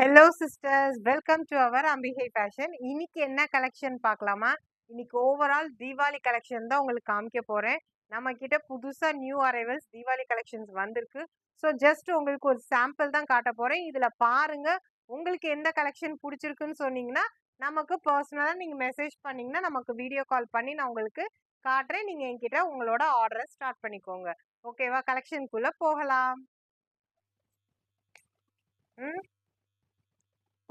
Hello sisters welcome to our Ambigai fashion இன்னைக்கு என்ன collection பார்க்கலாமா? இன்னைக்கு ஓவரால் தீபாவளி கலெக்ஷன் தான் உங்களுக்கு காமிக்க போகிறேன் நம்ம கிட்ட நியூ அரைவல்ஸ் தீபாவளி கலெக்ஷன்ஸ் வந்திருக்கு. ஸோ ஜஸ்ட் உங்களுக்கு ஒரு சாம்பிள் தான் காட்ட போகிறேன் இதில் பாருங்க உங்களுக்கு எந்த கலெக்ஷன் பிடிச்சிருக்குன்னு சொன்னீங்கன்னா நமக்கு பர்சனலாக நீங்கள் மெசேஜ் பண்ணிங்கன்னா நமக்கு வீடியோ கால் பண்ணி நான் உங்களுக்கு காட்டுறேன். நீங்கள் என்கிட்ட உங்களோட ஆர்டரை ஸ்டார்ட் பண்ணிக்கோங்க. ஓகேவா கலெக்ஷனுக்குள்ளே போகலாம். ம்?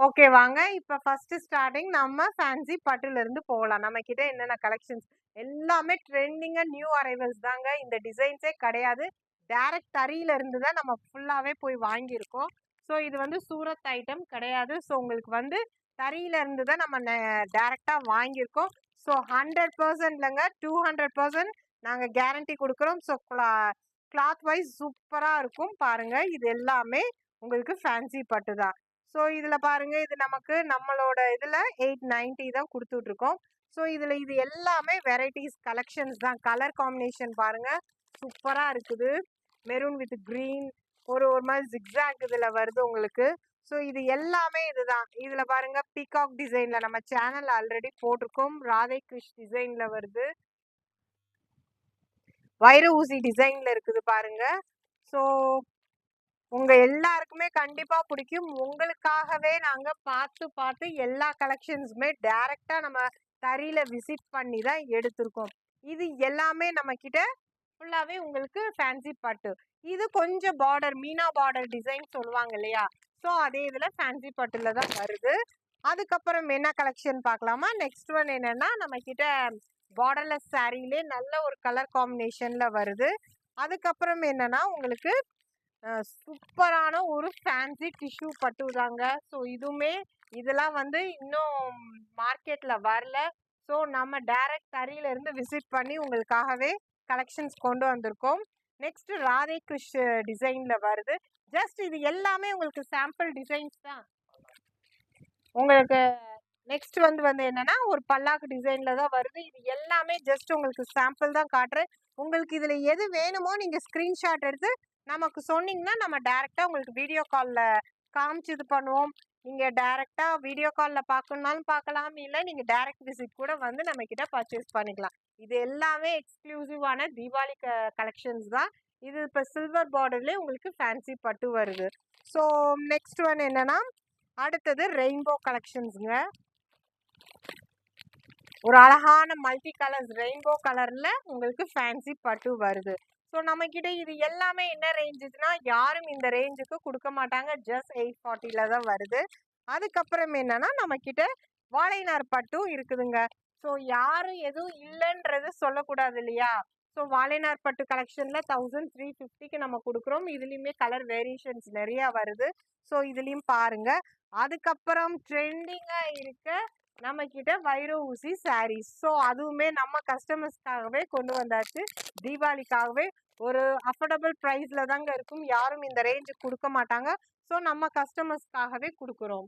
ஓகே வாங்க. இப்போ ஃபர்ஸ்ட் ஸ்டார்டிங் நம்ம ஃபேன்சி பட்டுலேருந்து போகலாம் நம்ம கிட்ட என்னென்ன கலெக்ஷன்ஸ்? எல்லாமே ட்ரெண்டிங்காக நியூ அரைவல்ஸ் தாங்க. இந்த டிசைன்ஸே கிடையாது. டேரக்ட் தறியில இருந்து தான் நம்ம ஃபுல்லாகவே போய் வாங்கியிருக்கோம். ஸோ இது வந்து சூரத் ஐட்டம் கிடையாது. ஸோ உங்களுக்கு வந்து தறியில இருந்து தான் நம்ம டேரெக்டாக வாங்கியிருக்கோம். ஸோ ஹண்ட்ரட் பர்சன்ட்லங்க டூ ஹண்ட்ரட் பர்சன்ட் நாங்கள் கேரண்டி கொடுக்குறோம். ஸோ கிளாத் வைஸ் சூப்பராக இருக்கும் பாருங்கள் இது எல்லாமே உங்களுக்கு ஃபேன்சி பட்டு தான். ஸோ இதில் பாருங்கள் இது நமக்கு நம்மளோட இதில் எயிட் நைன்ட்டி தான் கொடுத்துட்ருக்கோம். ஸோ இதில் இது எல்லாமே வெரைட்டிஸ் கலெக்ஷன்ஸ் தான். கலர் காம்பினேஷன் பாருங்க சூப்பராக இருக்குது. மெரூன் வித் க்ரீன் ஒரு ஒரு மாதிரி ஜிக்ஸாக் இதில் வருது உங்களுக்கு. ஸோ இது எல்லாமே இதுதான் இதில் பாருங்கள் பீகாக் டிசைனில் நம்ம சேனல் ஆல்ரெடி போட்டிருக்கோம் ராதை கிருஷ் டிசைனில் வருது. வைர ஊசி டிசைனில் இருக்குது பாருங்கள் ஸோ உங்க எல்லாருக்குமே கண்டிப்பா பிடிக்கும். உங்களுக்காகவே நாங்க பார்த்து பார்த்து எல்லா கலெக்ஷன்ஸுமே டைரக்டா நம்ம தறியில விசிட் பண்ணி தான் எடுத்திருக்கோம். இது எல்லாமே நம்ம கிட்ட ஃபுல்லாவே உங்களுக்கு ஃபேன்சி பட்டு. இது கொஞ்சம் பார்டர் மீனா பார்டர் டிசைன் சொல்லுவாங்க இல்லையா? ஸோ அதே இதில் ஃபேன்சி பட்டுல தான் வருது. அதுக்கப்புறம் என்ன கலெக்ஷன் பார்க்கலாமா? நெக்ஸ்ட் ஒன் என்னன்னா நம்ம கிட்ட பார்டர்லெஸ் சாரீலே நல்ல ஒரு கலர் காம்பினேஷன்ல வருது. அதுக்கப்புறம் என்னன்னா உங்களுக்கு சூப்பரான ஒரு ஃபேன்சி டிஷ்யூ பட்டு தாங்க ஸோ இதுவுமே இதெல்லாம் வந்து இன்னும் மார்க்கெட்டில் வரல. ஸோ நம்ம டைரக்ட் தறியிலேருந்து விசிட் பண்ணி உங்களுக்காகவே கலெக்ஷன்ஸ் கொண்டு வந்திருக்கோம். நெக்ஸ்ட் ராதே கிருஷ் டிசைனில் வருது. ஜஸ்ட் இது எல்லாமே உங்களுக்கு சாம்பிள் டிசைன்ஸ் தான். உங்களுக்கு நெக்ஸ்ட் வந்து வந்து என்னன்னா ஒரு பல்லாக்கு டிசைன்ல தான் வருது. இது எல்லாமே ஜஸ்ட் உங்களுக்கு சாம்பிள் தான் காட்டுறேன். உங்களுக்கு இதுல எது வேணுமோ நீங்க ஸ்கிரீன்ஷாட் எடுத்து நமக்கு சொன்னீங்கன்னா நம்ம டேரெக்டாக உங்களுக்கு வீடியோ காலில் காமிச்சு இது பண்ணுவோம். நீங்கள் டேரெக்டாக வீடியோ காலில் பார்க்கணுனாலும் பார்க்கலாம் இல்லை நீங்கள் டேரெக்ட் விசிட் கூட வந்து நம்மக்கிட்ட பர்ச்சேஸ் பண்ணிக்கலாம். இது எல்லாமே எக்ஸ்க்ளூசிவான தீபாவளி க கலெக்ஷன்ஸ் தான். இது இப்போ சில்வர் பார்டர்லேயே உங்களுக்கு ஃபேன்சி பட்டு வருது. ஸோ நெக்ஸ்ட் ஒன் என்னன்னா அடுத்தது ரெயின்போ கலெக்ஷன்ஸுங்க. ஒரு அழகான மல்டி கலர்ஸ் ரெயின்போ கலரில் உங்களுக்கு ஃபேன்சி பட்டு வருது. ஸோ நம்மக்கிட்ட இது எல்லாமே என்ன ரேஞ்சுனா யாரும் இந்த ரேஞ்சுக்கு கொடுக்க மாட்டாங்க. ஜஸ்ட் எயிட் ஃபார்ட்டியில் தான் வருது. அதுக்கப்புறம் என்னென்னா நம்மக்கிட்ட வாழைநார் பட்டும் இருக்குதுங்க. ஸோ யாரும் எதுவும் இல்லைன்றது சொல்லக்கூடாது இல்லையா? ஸோ வாழைநார் பட்டு கலெக்ஷனில் தௌசண்ட் த்ரீ ஃபிஃப்டிக்கு நம்ம கொடுக்குறோம். இதுலேயுமே கலர் வேரியேஷன்ஸ் நிறையா வருது. ஸோ இதுலேயும் பாருங்க. அதுக்கப்புறம் ட்ரெண்டிங்காக இருக்க நம்ம கிட்ட வைரோ ஊசி சாரீஸ் ஸோ அதுவுமே நம்ம கஸ்டமர்ஸ்க்காகவே கொண்டு வந்தாச்சு. தீபாவளிக்காகவே ஒரு அஃபோர்டபுள் ப்ரைஸில் தாங்க இருக்கும். யாரும் இந்த ரேஞ்சு கொடுக்க மாட்டாங்க. ஸோ நம்ம கஸ்டமர்ஸ்க்காகவே கொடுக்குறோம்.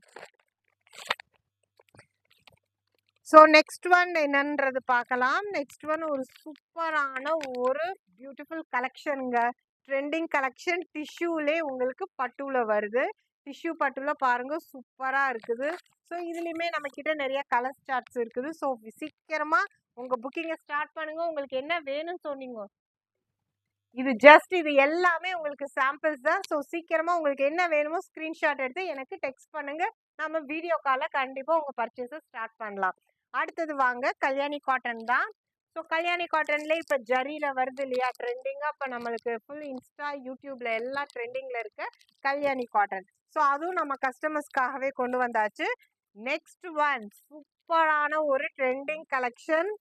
ஸோ நெக்ஸ்ட் ஒன் என்னன்றது பார்க்கலாம். நெக்ஸ்ட் ஒன் ஒரு சூப்பரான ஒரு பியூட்டிஃபுல் கலெக்ஷனுங்க ட்ரெண்டிங் கலெக்ஷன் டிஷ்யூலே உங்களுக்கு பட்டுல வருது. டிஷ்யூ பட்டுல பாருங்க சூப்பராக இருக்குது. ஸோ இதுலேயுமே நம்மக்கிட்ட நிறைய கலர் சார்ட்ஸ் இருக்குது. ஸோ சீக்கிரமாக உங்கள் புக்கிங்கை ஸ்டார்ட் பண்ணுங்கள் உங்களுக்கு என்ன வேணும்னு சொன்னீங்க. இது ஜஸ்ட் இது எல்லாமே உங்களுக்கு சாம்பிள்ஸ் தான். ஸோ சீக்கிரமாக உங்களுக்கு என்ன வேணுமோ ஸ்க்ரீன்ஷாட் எடுத்து எனக்கு டெக்ஸ்ட் பண்ணுங்கள் நம்ம வீடியோ காலில் கண்டிப்பாக உங்கள் பர்ச்சேஸை ஸ்டார்ட் பண்ணலாம். அடுத்தது வாங்க கல்யாணி காட்டன் தான். ஸோ கல்யாணி காட்டன்ல இப்போ ஜரியில் வருது இல்லையா? ட்ரெண்டிங்காக இப்போ நம்மளுக்கு ஃபுல் இன்ஸ்டா யூடியூப்பில் எல்லாம் ட்ரெண்டிங்கில் இருக்க கல்யாணி காட்டன். ஸோ அதுவும் நம்ம கஸ்டமர்ஸ்க்காகவே கொண்டு வந்தாச்சு. நெக்ஸ்ட் ஒன் சூப்பரான ஒரு ட்ரெண்டிங் கலெக்ஷன்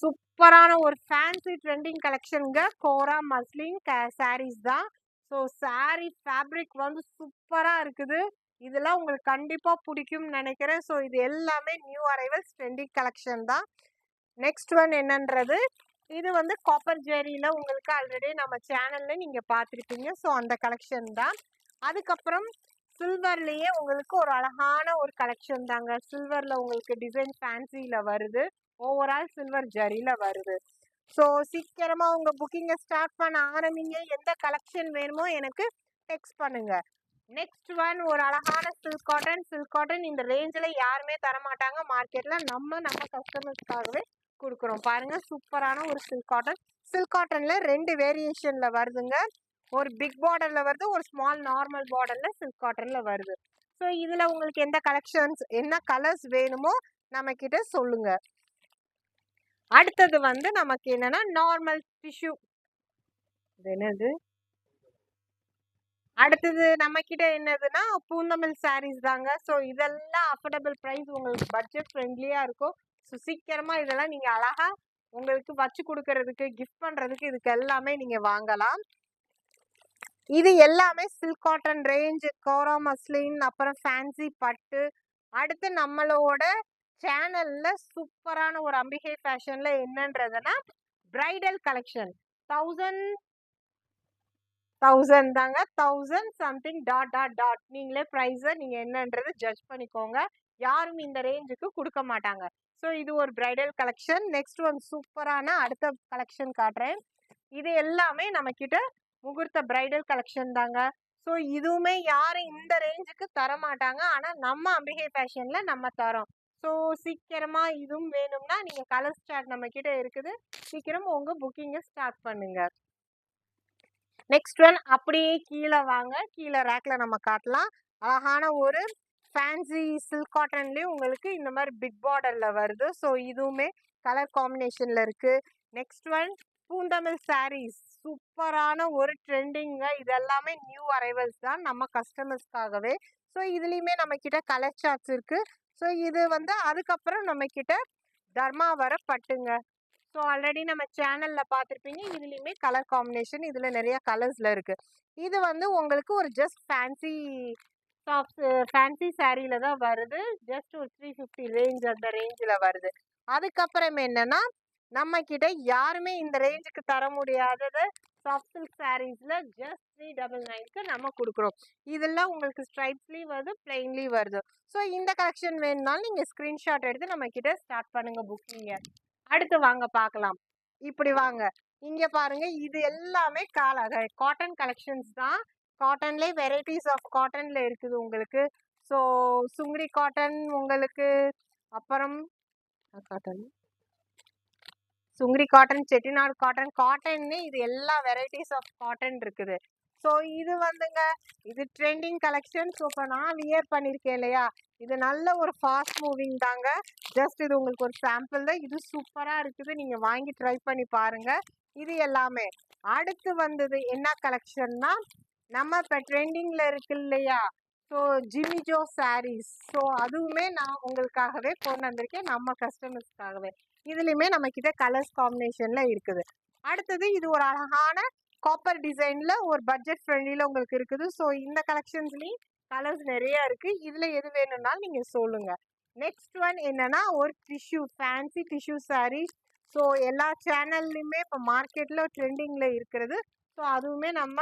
சூப்பரான ஒரு ஃபேன்சி ட்ரெண்டிங் கலெக்ஷனுங்க கோரா மஸ்லின் சாரீஸ் தான். ஸோ சாரீ ஃபேப்ரிக் வந்து சூப்பராக இருக்குது. இதெல்லாம் உங்களுக்கு கண்டிப்பாக பிடிக்கும்னு நினைக்கிறேன். ஸோ இது எல்லாமே நியூ அரைவல்ஸ் ட்ரெண்டிங் கலெக்ஷன் தான். நெக்ஸ்ட் ஒன் என்னன்றது இது வந்து காப்பர் ஜெரியில் உங்களுக்கு ஆல்ரெடி நம்ம சேனலில் நீங்கள் பார்த்துருப்பீங்க. ஸோ அந்த கலெக்ஷன் தான். அதுக்கப்புறம் சில்வர்லேயே உங்களுக்கு ஒரு அழகான ஒரு கலெக்ஷன் தாங்க. சில்வரில் உங்களுக்கு டிசைன் ஃபேன்சியில் வருது. ஓவரால் சில்வர் ஜரியில் வருது. ஸோ சீக்கிரமாக உங்கள் புக்கிங்கை ஸ்டார்ட் பண்ண ஆரம்பிங்க. எந்த கலெக்ஷன் வேணுமோ எனக்கு டெக்ஸ்ட் பண்ணுங்கள் நெக்ஸ்ட் ஒன் ஒரு அழகான சில்க் காட்டன் சில்க் காட்டன் இந்த ரேஞ்சில் யாருமே தர மாட்டாங்க நம்ம நம்ம கஸ்டமர்ஸ்க்காகவே கொடுக்குறோம். பாருங்கள் சூப்பரான ஒரு சில்க் காட்டன் சில்க் காட்டனில் ரெண்டு வேரியேஷனில் வருதுங்க. ஒரு பிக் பாடலில் வருது ஒரு ஸ்மால் நார்மல் பாடலில் சில்க் காட்டனில் வருது. ஸோ இதில் உங்களுக்கு எந்த கலெக்ஷன்ஸ் என்ன கலர்ஸ் வேணுமோ நம்மக்கிட்ட சொல்லுங்கள் அடுத்தது வந்து நமக்கு என்னன்னா நார்மல் டிஷ்யூ இது என்னது? அடுத்தது நம்ம கிட்ட என்னதுன்னா பூந்தமிழ் சாரீஸ் தாங்க. ஸோ இதெல்லாம் அஃபோர்டபுள் ப்ரைஸ் உங்களுக்கு பட்ஜெட் ஃப்ரெண்ட்லியாக இருக்கும். ஸோ சீக்கிரமாக இதெல்லாம் நீங்கள் அழகாக உங்களுக்கு வச்சு கொடுக்கறதுக்கு கிஃப்ட் பண்ணுறதுக்கு இதுக்கு எல்லாமே நீங்கள் வாங்கலாம். இது எல்லாமே silk cotton range Kora muslin அப்புறம் ஃபேன்சி பட்டு. அடுத்து நம்மளோட சேனலில் சூப்பரான ஒரு அம்பிகை ஃபேஷனில் என்னன்றதுன்னா பிரைடல் கலெக்ஷன் தௌசண்ட் தௌசண்ட் தாங்க. Thousand something dot dot dot நீங்களே ப்ரைஸை நீங்கள் என்னன்றது ஜட்ஜ் பண்ணிக்கோங்க. யாரும் இந்த ரேஞ்சுக்கு கொடுக்க மாட்டாங்க. ஸோ இது ஒரு பிரைடல் கலெக்ஷன் நெக்ஸ்ட் ஒன் சூப்பரான அடுத்த கலெக்ஷன் காட்டுறேன். இது எல்லாமே நம்மக்கிட்ட முகூர்த்த பிரைடல் கலெக்ஷன் தாங்க. ஸோ இதுவுமே யாரும் இந்த ரேஞ்சுக்கு தர மாட்டாங்க ஆனால் நம்ம அம்பிகை ஃபேஷனில் நம்ம தரோம். ஸோ சீக்கிரமாக இதுவும் வேணும்னா நீங்கள் கலர் ஸ்டார்ட் நம்மக்கிட்ட இருக்குது. சீக்கிரம் உங்கள் புக்கிங்கை ஸ்டார்ட் பண்ணுங்கள் நெக்ஸ்ட் ஒன் அப்படியே கீழே வாங்க. கீழே ரேக்கில் நம்ம காட்டலாம். அழகான ஒரு ஃபேன்சி சில்க் காட்டன்லேயும் உங்களுக்கு இந்த மாதிரி பிக் பார்டரில் வருது. ஸோ இதுவுமே கலர் காம்பினேஷனில் இருக்குது நெக்ஸ்ட் ஒன் பூந்தமிழ் சாரீஸ் சூப்பரான ஒரு ட்ரெண்டிங்க இது எல்லாமே நியூ அரைவல்ஸ் தான் நம்ம கஸ்டமர்ஸ்க்காகவே ஸோ இதுலேயுமே நம்மக்கிட்ட கலர் சார்ட்ஸ் இருக்குது ஸோ இது வந்து அதுக்கப்புறம் நம்மக்கிட்ட தர்மாவர பட்டுங்க. ஸோ ஆல்ரெடி நம்ம சேனலில் பார்த்துருப்பீங்க. இதுலேயுமே கலர் காம்பினேஷன் இதில் நிறைய கலர்ஸில் இருக்குது இது வந்து உங்களுக்கு ஒரு ஜஸ்ட் ஃபேன்சி சாஃப்ட் ஃபேன்சி சாரியில் தான் வருது. ஜஸ்ட் ஒரு த்ரீ ஃபிஃப்டி ரேஞ்ச் அந்த ரேஞ்சில் வருது. அதுக்கப்புறம் என்னென்னா நம்மக்கிட்ட யாருமே இந்த ரேஞ்சுக்கு தர முடியாதது சாஃப்ட் சில்க் சாரீஸில் ஜஸ்ட் த்ரீ டபுள் நைன்க்கு நம்ம கொடுக்குறோம். இதெல்லாம் உங்களுக்கு ஸ்ட்ரைப்ஸ்லேயும் வருது பிளெயின்லேயும் வருது. ஸோ இந்த கலெக்ஷன் வேணும்னாலும் நீங்கள் ஸ்க்ரீன்ஷாட் எடுத்து நம்மக்கிட்ட ஸ்டார்ட் பண்ணுங்கள் புக்கிங்கை அடுத்து வாங்க பார்க்கலாம் இப்படி வாங்க. இங்க பாருங்க இது எல்லாமே கால காட்டன் கலெக்ஷன்ஸ் தான். காட்டன்லேயே வெரைட்டிஸ் ஆஃப் காட்டன்ல இருக்குது உங்களுக்கு. ஸோ சுங்குடி காட்டன் உங்களுக்கு அப்புறம் cotton Sungudi cotton Chettinad cotton காட்டன்னே இது எல்லா வெரைட்டிஸ் ஆஃப் காட்டன் இருக்குது. ஸோ இது வந்துங்க இது ட்ரெண்டிங் கலெக்ஷன் ஸோ இப்போ நான் வியர் பண்ணியிருக்கேன் இல்லையா? இது நல்ல ஒரு ஃபாஸ்ட் மூவிங் தாங்க. ஜஸ்ட் இது உங்களுக்கு ஒரு சாம்பிள் தான். இது சூப்பராக இருக்குது. நீங்கள் வாங்கி ட்ரை பண்ணி பாருங்க. இது எல்லாமே. அடுத்து வந்தது என்ன கலெக்ஷன்னா நம்ம இப்போ ட்ரெண்டிங்கில் இருக்கு இல்லையா? ஸோ ஜிமிஜோ சாரீஸ் ஸோ அதுவுமே நான் உங்களுக்காகவே கொண்டு வந்திருக்கேன். நம்ம கஸ்டமர்ஸ்க்காகவே இதுலேயுமே நம்மக்கிட்ட கலர்ஸ் காம்பினேஷனில் இருக்குது. அடுத்தது இது ஒரு அழகான காப்பர் டிசைனில் ஒரு பட்ஜெட் ஃப்ரெண்ட்லியில் உங்களுக்கு இருக்குது. ஸோ இந்த கலெக்ஷன்ஸ்லேயும் கலர்ஸ் நிறையா இருக்குது இதில் எது வேணும்னாலும் நீங்கள் சொல்லுங்கள் நெக்ஸ்ட் ஒன் என்னென்னா ஒரு tissue fancy tissue sari so எல்லா சேனல்லையுமே இப்போ மார்க்கெட்டில் ட்ரெண்டிங்கில் இருக்கிறது. ஸோ அதுவுமே நம்ம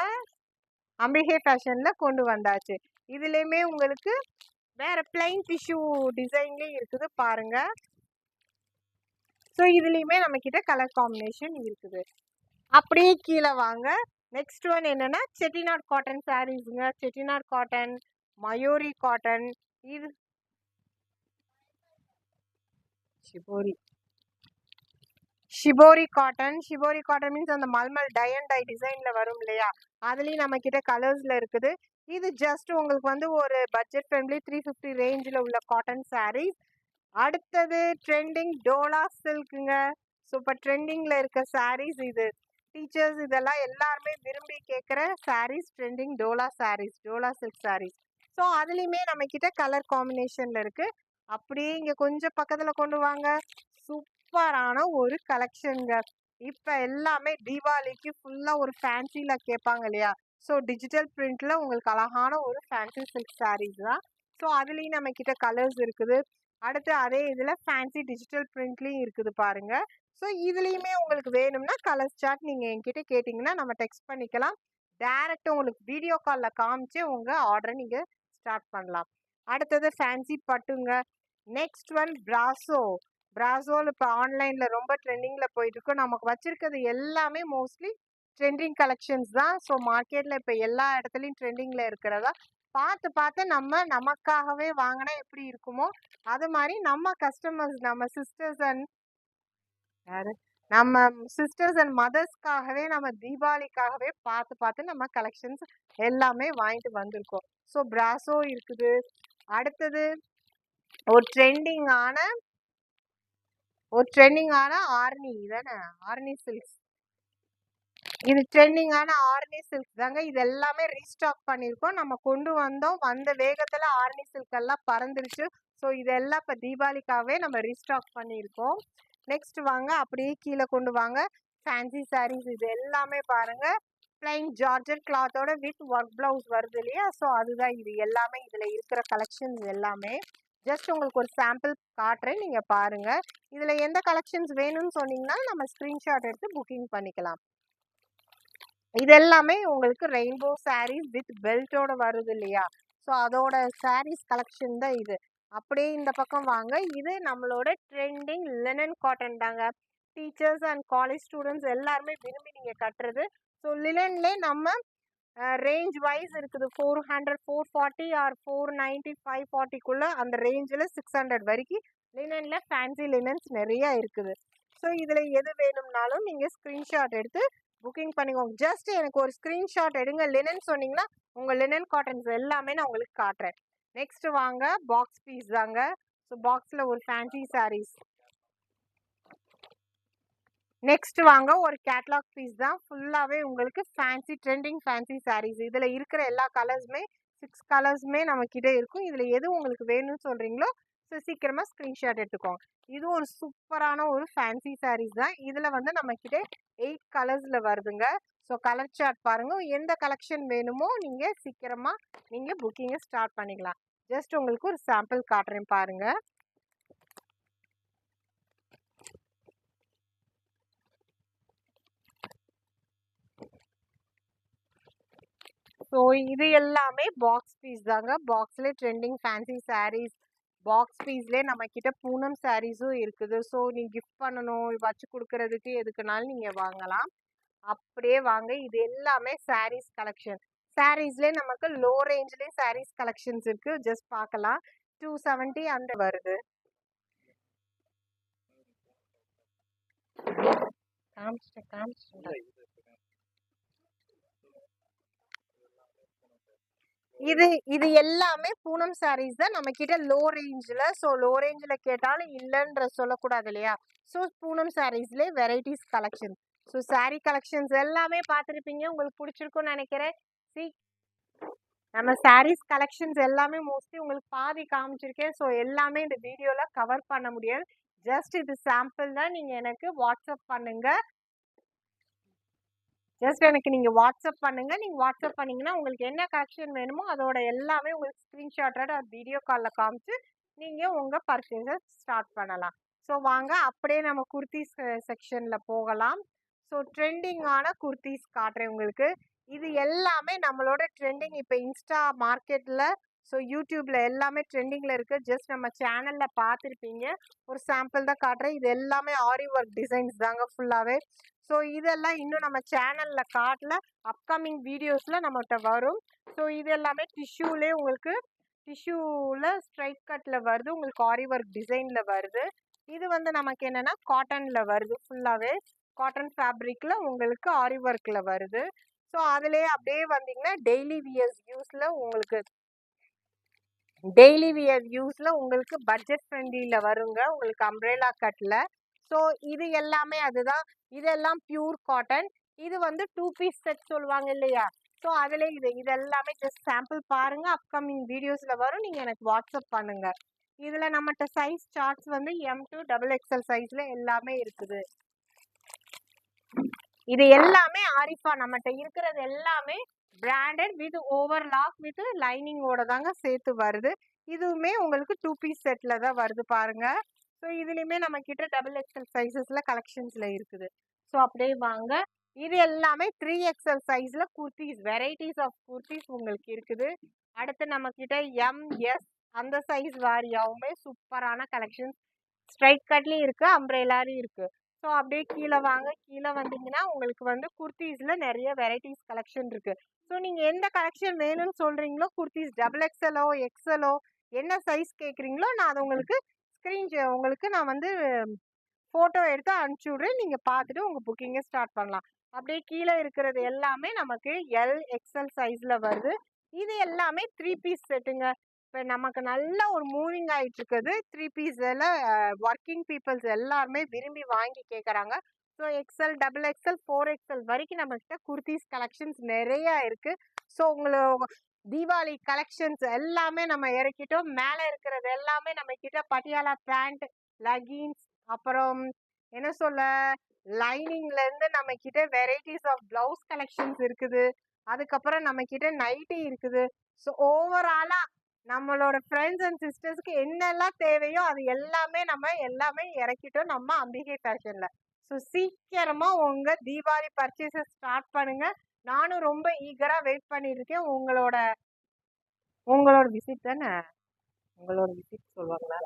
அம்பிகை ஃபேஷனில் கொண்டு வந்தாச்சு. இதுலேயுமே உங்களுக்கு வேறு பிளைன் டிஷ்யூ டிசைன்லேயும் இருக்குது பாருங்கள் ஸோ இதுலேயுமே நம்மக்கிட்ட கலர் காம்பினேஷன் இருக்குது. அப்படியே கீழே வாங்க. நெக்ஸ்ட் ஒன் என்னென்னா செட்டிநாட் காட்டன் சாரீஸுங்க செட்டிநாட் காட்டன் மயூரி காட்டன் இது shibori shibori cotton shibori cotton means அந்த மல்மல் டை அண்ட் டை டிசைனில் வரும் இல்லையா? அதுலேயும் நம்ம கிட்ட இருக்குது. இது ஜஸ்ட் உங்களுக்கு வந்து ஒரு பட்ஜெட் ஃப்ரெண்ட்லி த்ரீ ஃபிஃப்டி ரேஞ்சில் உள்ள காட்டன் சாரீஸ் அடுத்தது ட்ரெண்டிங் டோலா சில்க்குங்க ஸோ இப்போ ட்ரெண்டிங்கில் இருக்க சாரீஸ் இது. டீச்சர்ஸ் இதெல்லாம் எல்லாருமே விரும்பி கேட்குற saris trending Dola saris Dola silk saris so அதுலேயுமே நம்ம கிட்ட கலர் காம்பினேஷனில் இருக்குது அப்படியே இங்கே கொஞ்சம் பக்கத்தில் கொண்டு வாங்க. சூப்பரான ஒரு கலெக்ஷனுங்க இப்போ எல்லாமே தீபாவளிக்கு ஃபுல்லாக ஒரு ஃபேன்சியில் கேட்பாங்க இல்லையா? ஸோ டிஜிட்டல் பிரிண்டில் உங்களுக்கு அழகான ஒரு ஃபேன்சி சில்க் சாரீஸ் தான். ஸோ அதுலேயும் நம்ம கிட்ட கலர்ஸ் இருக்குது. அடுத்து அதே இதில் ஃபேன்சி டிஜிட்டல் பிரிண்ட்லேயும் இருக்குது பாருங்கள் ஸோ இதுலேயுமே உங்களுக்கு வேணும்னா கலர் சார்ட் நீங்கள் என்கிட்ட கேட்டிங்கன்னா நம்ம டெக்ஸ்ட் பண்ணிக்கலாம். டேரெக்டாக உங்களுக்கு வீடியோ காலில் காமிச்சு உங்கள் ஆர்டரை நீங்கள் ஸ்டார்ட் பண்ணலாம். அடுத்தது ஃபேன்சி பட்டுங்க. நெக்ஸ்ட் ஒன் பிராசோ பிராசோவில் இப்போ ஆன்லைனில் ரொம்ப ட்ரெண்டிங்கில் போயிட்டுருக்கோம் நமக்கு வச்சுருக்கிறது எல்லாமே மோஸ்ட்லி ட்ரெண்டிங் கலெக்ஷன்ஸ் தான். ஸோ மார்க்கெட்டில் இப்போ எல்லா இடத்துலையும் ட்ரெண்டிங்கில் இருக்கிறதா பார்த்து பார்த்து நம்ம நமக்காகவே வாங்கினா எப்படி இருக்குமோ அது மாதிரி நம்ம கஸ்டமர்ஸ் நம்ம சிஸ்டர்ஸ் அண்ட் யாரு? நம்ம சிஸ்டர்ஸ் அண்ட் மதர்ஸ்க்காகவே நம்ம தீபாவளிக்காகவே பார்த்து பார்த்து நம்ம கலெக்ஷன்ஸ் எல்லாமே வாங்கிட்டு வந்திருக்கோம். ஸோ பிராஸோ இருக்குது. அடுத்தது ஒரு ட்ரெண்டிங்கான ஒரு ட்ரெண்டிங்கான ஆர்னி. தானே ஆர்னி சில்க்ஸ் இது ட்ரெண்டிங்கான ஆர்னி சில்க் தாங்க. இது எல்லாமே ரீஸ்டாக் பண்ணியிருக்கோம். நம்ம கொண்டு வந்தோம். வந்த வேகத்தில் ஆர்னி சில்க் எல்லாம் பறந்துருச்சு. ஸோ இதெல்லாம் இப்போ தீபாவளிக்காகவே நம்ம ரீஸ்டாக் பண்ணியிருக்கோம். நெக்ஸ்ட் வாங்க. அப்படியே கீழே கொண்டு வாங்க. ஃபேன்சி சாரீஸ் இது எல்லாமே பாருங்கள் பிளைன் ஜார்ஜர் கிளாத்தோட வித் ஒர்க் பிளவுஸ் வருது இல்லையா? ஸோ அதுதான் இது எல்லாமே. இதில் இருக்கிற கலெக்ஷன்ஸ் எல்லாமே. ஜஸ்ட் உங்களுக்கு ஒரு சாம்பிள் காட்டுறேன். நீங்கள் பாருங்கள் இதில் எந்த கலெக்ஷன்ஸ் வேணும்னு சொன்னீங்கன்னா நம்ம ஸ்க்ரீன்ஷாட் எடுத்து புக்கிங் பண்ணிக்கலாம். இது எல்லாமே உங்களுக்கு ரெயின்போ சாரீஸ் வித் பெல்ட்டோட வருது இல்லையா? ஸோ அதோட சாரீஸ் கலெக்ஷன் தான் இது. அப்படியே இந்த பக்கம் வாங்க. இது நம்மளோட ட்ரெண்டிங் லினன் காட்டன் தாங்க. டீச்சர்ஸ் அண்ட் காலேஜ் ஸ்டூடெண்ட்ஸ் எல்லாருமே விரும்பி நீங்கள் கட்டுறது. ஸோ லினன்லே நம்ம ரேஞ்ச் வைஸ் இருக்குது. Four hundred four forty or four ninety five ஃபார்ட்டிக்குள்ளே அந்த ரேஞ்சில் சிக்ஸ் ஹண்ட்ரட் வரைக்கும் லினனில் ஃபேன்சி லினன்ஸ் நிறையா இருக்குது. ஸோ இதில் எது வேணும்னாலும் நீங்கள் ஸ்க்ரீன்ஷாட் எடுத்து புக்கிங் பண்ணிக்கோங்க ஜஸ்ட் எனக்கு ஒரு ஸ்க்ரீன்ஷாட் எடுங்க. லினன் சொன்னீங்கன்னா உங்கள் லினன் காட்டன்ஸ் எல்லாமே நான் உங்களுக்கு காட்டுறேன். நெக்ஸ்ட் வாங்க. பாக்ஸ் பீஸ் தாங்க. ஸோ பாக்ஸில் ஒரு ஃபேன்சி சாரீஸ் நெக்ஸ்ட் வாங்க. ஒரு கேட்லாக் பீஸ் தான். ஃபுல்லாகவே உங்களுக்கு ஃபேன்சி ட்ரெண்டிங் ஃபேன்சி சாரீஸ் இதில் இருக்கிற எல்லா கலர்ஸுமே சிக்ஸ் கலர்ஸுமே நம்மக்கிட்ட இருக்கும். இதில் எது உங்களுக்கு வேணும்னு சொல்கிறீங்களோ ஸோ சீக்கிரமாக ஸ்க்ரீன்ஷாட் எடுத்துக்கோங்க. இது ஒரு சூப்பரான ஒரு ஃபேன்சி சாரீஸ் தான். இதில் வந்து நம்மக்கிட்ட எயிட் கலர்ஸில் வருதுங்க. ஸோ கலர் சார்ட் பாருங்கள் எந்த கலெக்ஷன் வேணுமோ நீங்கள் சீக்கிரமாக நீங்கள் புக்கிங்கை ஸ்டார்ட் பண்ணிக்கலாம். ஜஸ்ட் உங்களுக்கு ஒரு சாம்பிள் காட்டுறேன் பாருங்கள் ஸோ இது எல்லாமே பாக்ஸ் பீஸ் தாங்க. பாக்ஸ்லேயே ட்ரெண்டிங் ஃபேன்சி சாரீஸ் பாக்ஸ் பீஸ்லேயே நம்ம கிட்ட பூனம் சாரீஸும் இருக்குது. ஸோ நீங்கள் கிஃப்ட் பண்ணணும் வச்சு கொடுக்கறதுக்கு எதுக்குனாலும் நீங்கள் வாங்கலாம். அப்படியே வாங்க. இது எல்லாமே சாரீஸ் கலெக்ஷன் சாரீஸ்லேயே நமக்கு லோ ரேஞ்ச்லேயே சாரீஸ் கலெக்ஷன்ஸ் இருக்குது ஜஸ்ட் பார்க்கலாம் டூ செவன்ட்டி அந்த வருது. காமிச்சிட்டேன் காமிச்சிட்டேன். இது இது எல்லாமே பூனம் சாரீஸ் தான். நம்ம கிட்ட லோ ரேஞ்சில் ஸோ லோ ரேஞ்சில் கேட்டாலும் இல்லைன்ற சொல்லக்கூடாது இல்லையா? So Poonam சாரீஸ்லேயே varieties collection so sari collections எல்லாமே பார்த்துருப்பீங்க. உங்களுக்கு பிடிச்சிருக்கும்னு நினைக்கிறேன். சி நம்ம சாரீஸ் கலெக்ஷன்ஸ் எல்லாமே மோஸ்ட்லி உங்களுக்கு பாதி காமிச்சிருக்கேன். ஸோ எல்லாமே இந்த வீடியோவில் கவர் பண்ண முடியாது. ஜஸ்ட் இது சாம்பிள் தான். நீங்கள் எனக்கு வாட்ஸ்அப் பண்ணுங்கள் ஜஸ்ட் எனக்கு நீங்கள் வாட்ஸ்அப் பண்ணுங்கள் நீங்கள் வாட்ஸ்அப் பண்ணிங்கன்னா உங்களுக்கு என்ன கலெக்ஷன் வேணுமோ அதோட எல்லாமே உங்களுக்கு ஸ்க்ரீன்ஷாட்டோட வீடியோ காலில் காமிச்சு நீங்கள் உங்கள் பர்ச்சேஸை ஸ்டார்ட் பண்ணலாம். ஸோ வாங்க. அப்படியே நம்ம குர்த்திஸ் செக்ஷனில் போகலாம். ஸோ ட்ரெண்டிங்கான குர்த்திஸ் காட்டுறேன் உங்களுக்கு. இது எல்லாமே நம்மளோட ட்ரெண்டிங் இப்போ இன்ஸ்டா மார்க்கெட்டில் ஸோ யூடியூப்பில் எல்லாமே ட்ரெண்டிங்கில் இருக்குது ஜஸ்ட் நம்ம சேனலில் பார்த்துருப்பீங்க. ஒரு சாம்பிள் தான் காட்டுறேன். இது எல்லாமே ஆரி ஒர்க் டிசைன்ஸ் தாங்க ஃபுல்லாகவே ஸோ இதெல்லாம் இன்னும் நம்ம சேனலில் காட்டல. அப்கமிங் வீடியோஸில் நம்மகிட்ட வரும். ஸோ இது எல்லாமே டிஷ்யூலே உங்களுக்கு டிஷ்யூவில் ஸ்ட்ரைட் கட்டில் வருது. உங்களுக்கு ஆரி ஒர்க் டிசைனில் வருது. இது வந்து நமக்கு என்னென்னா காட்டனில் வருது. ஃபுல்லாகவே காட்டன் ஃபேப்ரிக்கில் உங்களுக்கு ஆரி ஒர்க்கில் வருது. ஸோ அதுலேயே அப்படியே வந்தீங்கன்னா டெய்லி வியர்ஸ் யூஸில் உங்களுக்கு டெய்லி வியர் யூஸில் உங்களுக்கு பட்ஜெட் ஃப்ரெண்ட்லியில் வருங்க. உங்களுக்கு அம்ரேலா கட்டில் ஸோ இது எல்லாமே அதுதான். இதெல்லாம் பியூர் காட்டன் இது வந்து டூ பீஸ் செட் சொல்லுவாங்க இல்லையா? ஸோ அதில் இது இது எல்லாமே ஜஸ்ட் சாம்பிள் பாருங்கள் அப்கமிங் வீடியோஸில் வரும். நீங்கள் எனக்கு வாட்ஸ்அப் பண்ணுங்கள் இதில் நம்மகிட்ட சைஸ் சார்ட்ஸ் வந்து எம் டூ டபுள் எக்ஸ்எல் சைஸில் எல்லாமே இருக்குது. இது எல்லாமே ஆரிஃபா நம்மகிட்ட இருக்கிறது எல்லாமே பிராண்டட் வித் ஓவர்லாக் வித் லைனிங்கோட தாங்க சேர்த்து வருது. இதுவுமே உங்களுக்கு டூ பீஸ் செட்டில் தான் வருது பாருங்கள் ஸோ இதுலேயுமே நம்ம கிட்ட டபுள் எக்ஸ்எல் சைஸஸில் கலெக்ஷன்ஸில் இருக்குது. ஸோ அப்படியே வாங்க. இது எல்லாமே த்ரீ எக்ஸ்எல் சைஸில் குர்த்திஸ் வெரைட்டிஸ் ஆஃப் குர்த்திஸ் உங்களுக்கு இருக்குது. அடுத்து நம்ம கிட்ட அந்த சைஸ் வாரியாவுமே சூப்பரான கலெக்ஷன்ஸ் ஸ்ட்ரைட் கட்லேயும் இருக்குது அம்ப்ரேலாலையும் இருக்குது ஸோ அப்படியே கீழே வாங்க. கீழே வந்தீங்கன்னா உங்களுக்கு வந்து குர்த்தீஸில் நிறைய வெரைட்டிஸ் கலெக்ஷன் இருக்குது ஸோ நீங்கள் எந்த கலெக்ஷன் வேணும்னு சொல்கிறீங்களோ குர்த்தீஸ் டபுள் எக்ஸலோ எக்ஸலோ என்ன சைஸ் கேட்குறீங்களோ நான் அதை உங்களுக்கு ஸ்க்ரீன் உங்களுக்கு நான் வந்து ஃபோட்டோ எடுத்து அனுப்பிச்சி விட்றேன். நீங்கள் பார்த்துட்டு உங்கள் புக்கிங்கை ஸ்டார்ட் பண்ணலாம். அப்படியே கீழே இருக்கிறது எல்லாமே நமக்கு எல் எக்ஸ்எல் சைஸில் வருது. இது எல்லாமே த்ரீ பீஸ் செட்டுங்க இப்போ நமக்கு நல்ல ஒரு மூவிங் ஆகிட்டு இருக்குது. த்ரீ பீஸில் ஒர்க்கிங் பீப்புள்ஸ் எல்லாருமே விரும்பி வாங்கி கேட்குறாங்க so XL double XL four XL வரைக்கும் நம்மக்கிட்ட குர்த்திஸ் கலெக்ஷன்ஸ் நிறையா இருக்குது ஸோ உங்களுக்கு தீபாவளி கலெக்ஷன்ஸ் எல்லாமே நம்ம இறக்கிட்டோம். மேலே இருக்கிறது எல்லாமே நம்ம கிட்ட பட்டியாலா பேண்ட் லெகின்ஸ் அப்புறம் என்ன சொல்ல லைனிங்ல இருந்து நம்ம கிட்ட வெரைட்டிஸ் ஆஃப் பிளவுஸ் கலெக்ஷன்ஸ் இருக்குது. அதுக்கப்புறம் நம்ம கிட்ட நைட்டி இருக்குது. ஸோ ஓவராலா நம்மளோட ஃப்ரெண்ட்ஸ் அண்ட் சிஸ்டர்ஸ்க்கு என்னெல்லாம் தேவையோ அது எல்லாமே நம்ம எல்லாமே இறக்கிட்டோம் நம்ம அம்பிகை ஃபேஷன்ல ஸோ சீக்கிரமா உங்க தீபாவளி பர்ச்சேஸை ஸ்டார்ட் பண்ணுங்க. நானும் ரொம்ப ஈகராக வெயிட் பண்ணிட்டு இருக்கேன் உங்களோட உங்களோட விசிட் தானே? உங்களோட விசிட் சொல்லுவாங்களா?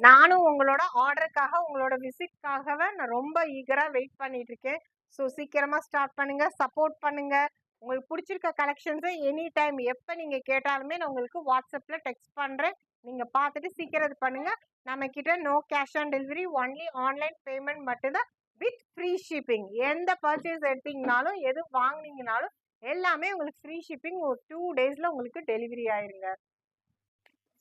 நானும் உங்களோட ஆர்டருக்காக உங்களோட விசிட்காகவே நான் ரொம்ப ஈகராக வெயிட் பண்ணிட்டு இருக்கேன் ஸோ சீக்கிரமாக ஸ்டார்ட் பண்ணுங்க சப்போர்ட் பண்ணுங்க. உங்களுக்கு பிடிச்சிருக்க கலெக்ஷன்ஸை எனி டைம் எப்போ நீங்கள் கேட்டாலுமே நான் உங்களுக்கு வாட்ஸ்அப்பில் டெக்ஸ்ட் பண்ணுறேன் நீங்கள் பார்த்துட்டு சீக்கிரம் இது பண்ணுங்கள் நம்ம கிட்ட no cash on delivery only online payment மட்டும்தான் வித் ஃப்ரீ ஷிப்பிங். எந்த பர்ச்சேஸ் எடுத்தீங்கனாலும் எது வாங்கினீங்கனாலும் எல்லாமே உங்களுக்கு ஃப்ரீ ஷிப்பிங் ஒரு டூ டேஸில் உங்களுக்கு டெலிவரி ஆயிருங்க.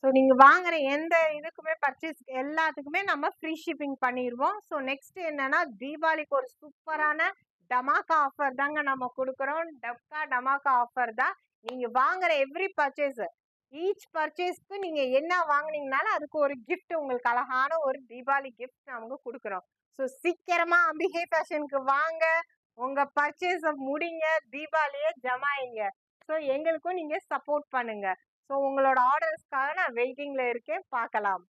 ஸோ நீங்கள் வாங்குற எந்த இதுக்குமே பர்ச்சேஸ் எல்லாத்துக்குமே நம்ம ஃப்ரீ ஷிப்பிங் பண்ணிடுவோம் ஸோ நெக்ஸ்ட் என்னன்னா தீபாவளிக்கு ஒரு சூப்பரான டமாக்கா ஆஃபர் தாங்க நம்ம கொடுக்குறோம். டப்கா டமாக்கா ஆஃபர் தான். நீங்கள் வாங்குற எவ்ரி பர்ச்சேஸ் ஈச் பர்ச்சேஸ்க்கு நீங்கள் என்ன வாங்கினீங்கனாலும் அதுக்கு ஒரு கிஃப்ட் உங்களுக்கு அழகான ஒரு தீபாவளி கிஃப்ட் நாங்கள் கொடுக்குறோம். ஸோ சீக்கிரமா அம்பிகை ஃபேஷனுக்கு வாங்க. உங்க பர்ச்சேஸை முடிங்க. தீபாவளியை ஜமாயிங்க. ஸோ எங்களுக்கும் நீங்க சப்போர்ட் பண்ணுங்க. ஸோ உங்களோட ஆர்டர்ஸ்க்காக நான் வெயிட்டிங்ல இருக்கேன். பார்க்கலாம்.